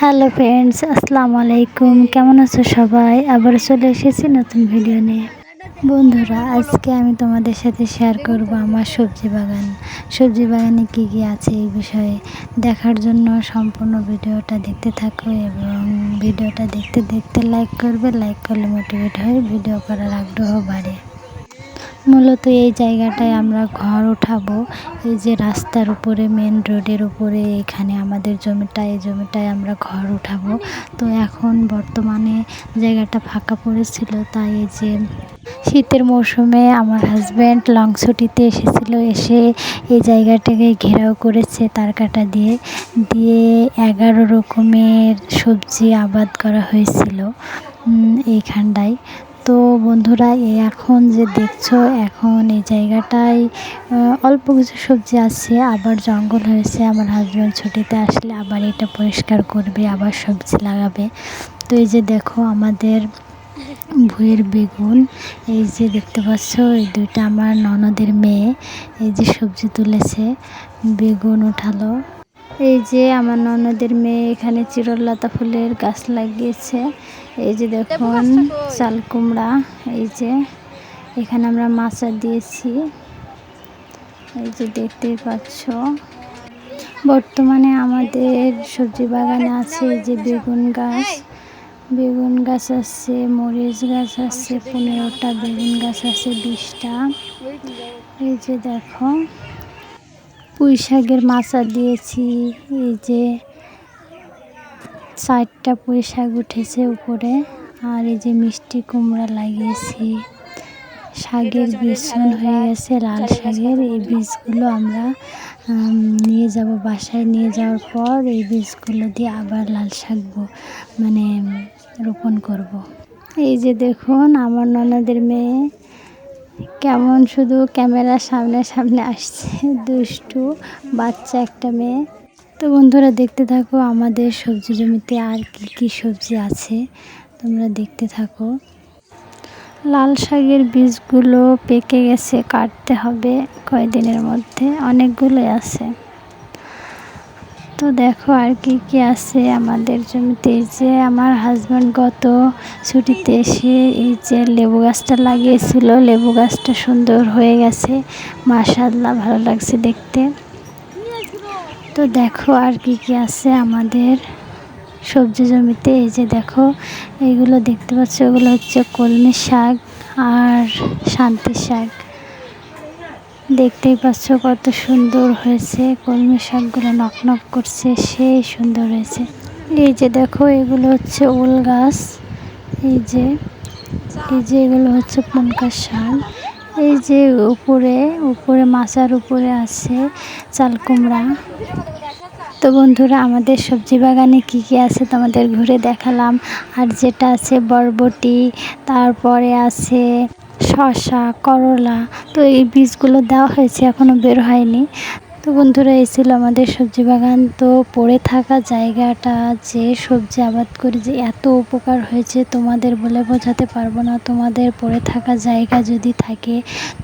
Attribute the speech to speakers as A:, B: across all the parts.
A: Hello friends, আসসালামু আলাইকুম। কেমন আছো সবাই? আবার চলে এসেছি নতুন ভিডিও নিয়ে। বন্ধুরা, আজকে আমি তোমাদের সাথে শেয়ার করব আমার সবজি বাগান। সবজি বাগানে কী কী আছে এই বিষয়ে দেখার জন্য সম্পূর্ণ ভিডিওটা দেখতে থাকো এবং ভিডিওটা দেখতে দেখতে লাইক করবে লাইক করলে মোটিভেট হয়ে, ভিডিও করার আগ্রহ বাড়ে। মূলত এই জায়গাটায় আমরা ঘর উঠাবো। এই যে রাস্তার উপরে মেন রোডের উপরে, এখানে আমাদের জমিটা এই জমিটায় আমরা ঘর উঠাবো। তো এখন বর্তমানে জায়গাটা ফাঁকা পড়েছিল, তাই এই যে শীতের মৌসুমে আমার হাজব্যান্ড লং ছুটিতে এসেছিল, এসে এই জায়গাটাকে ঘেরাও করেছে তার কাটা দিয়ে। দিয়ে এগারো রকমের সবজি আবাদ করা হয়েছিল এইখানটায়। তো বন্ধুরা এখন যে দেখছ, এখন এই জায়গাটায় অল্প কিছু সবজি আছে, আবার জঙ্গল হয়েছে, আমার হাজব্যান্ড ছুটিতে আসলে আবার এটা পরিষ্কার করবে, আবার সবজি লাগাবে। তো এই যে দেখো, আমাদের ভুঁয়ের বেগুন, এই যে দেখতে পাচ্ছ, এই দুইটা আমার ননদের মেয়ে, এই যে সবজি তুলেছে, বেগুন উঠালো। এই যে আমার ননদের মেয়ে এখানে চিরলতা ফুলের গাছ লাগিয়েছে। এই যে দেখুন চাল কুমড়া এই যে এখানে আমরা মাছা দিয়েছি। এই যে দেখতেই পাচ্ছ। বর্তমানে আমাদের সবজি বাগানে আছে এই যে বেগুন গাছ। বেগুন গাছ আছে মরিচ গাছ আছে পনেরোটা বেগুন গাছ আছে বিশটা। এই যে দেখো। পুঁই শাকের মাছা দিয়েছি, এই যে চারটা পুঁই শাক উঠেছে উপরে, আর এই যে মিষ্টি কুমড়া লাগিয়েছি। শাকের বীজন হয়ে গেছে, লাল শাকের। এই বীজগুলো আমরা নিয়ে যাব বাসায়। নিয়ে যাওয়ার পর এই বীজগুলো দিয়ে আবার লাল শাক মানে রোপণ করব। এই যে দেখুন, আমার ননদের মেয়ে কেমন শুধু ক্যামেরার সামনে সামনে আসছে, দুষ্টু, বাচ্চা একটা মেয়ে। তো বন্ধুরা দেখতে থাকো আমাদের সবজি জমিতে আর কি কি সবজি আছে, তোমরা দেখতে থাকো। লাল শাকের বীজগুলো পেকে গেছে, কাটতে হবে কয়দিনের মধ্যে, অনেকগুলোই আছে। তো দেখো আর কি কি আছে আমাদের জমিতে। যে আমার হাজব্যান্ড গত ছুটিতে এসে এই যে লেবু গাছটা লাগিয়েছিল, লেবু গাছটা সুন্দর হয়ে গেছে। মাশাল্লাহ ভালো লাগছে দেখতে। তো দেখো আর কি কি আছে আমাদের সবজি জমিতে। এই যে দেখো, এইগুলো দেখতে পাচ্ছ ওগুলো হচ্ছে কলমি শাক আর শান্তি শাক। দেখতেই পাচ্ছ কত সুন্দর হয়েছে। কলমি শাকগুলো নক করছে, সেই সুন্দর হয়েছে। এই যে দেখো, এগুলো হচ্ছে ওল গাছ। এই যে এই যে এগুলো হচ্ছে পনকার শাক। এই যে উপরে উপরে মাচার উপরে আছে চাল কুমড়া। তো বন্ধুরা, আমাদের সবজি বাগানে কি কি আছে তোমাদের ঘুরে দেখালাম। আর যেটা আছে বরবটি, তারপরে আছে শসা, করলা, তো এই বীজগুলো দেওয়া হয়েছে এখনও বের হয়নি। তো বন্ধুরা, এই ছিল আমাদের সবজি বাগান। তো পড়ে থাকা জায়গাটা, যে সবজি আবাদ করে, যে এত উপকার হয়েছে, তোমাদের বলে বোঝাতে পারব না। তোমাদের পড়ে থাকা জায়গা যদি থাকে,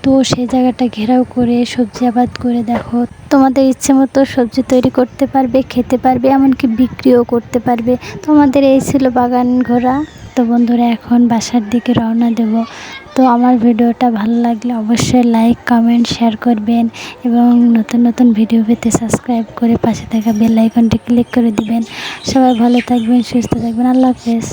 A: তো সেই জায়গাটা ঘেরাও করে সবজি আবাদ করে দেখো। তোমাদের ইচ্ছে মতো সবজি তৈরি করতে পারবে, খেতে পারবে, এমনকি বিক্রিও করতে পারবে। তোমাদের এই ছিল বাগান ঘোরা। তো বন্ধুরা, এখন বাসার দিকে রওনা দেব। তো আমার ভিডিওটা ভালো লাগলে অবশ্যই লাইক কমেন্ট শেয়ার করবেন এবং নতুন নতুন ভিডিও পেতে সাবস্ক্রাইব করে পাশে থাকা বেল আইকনটি ক্লিক করে দিবেন। সবাই ভালো থাকবেন, সুস্থ থাকবেন। আল্লাহ হাফেজ।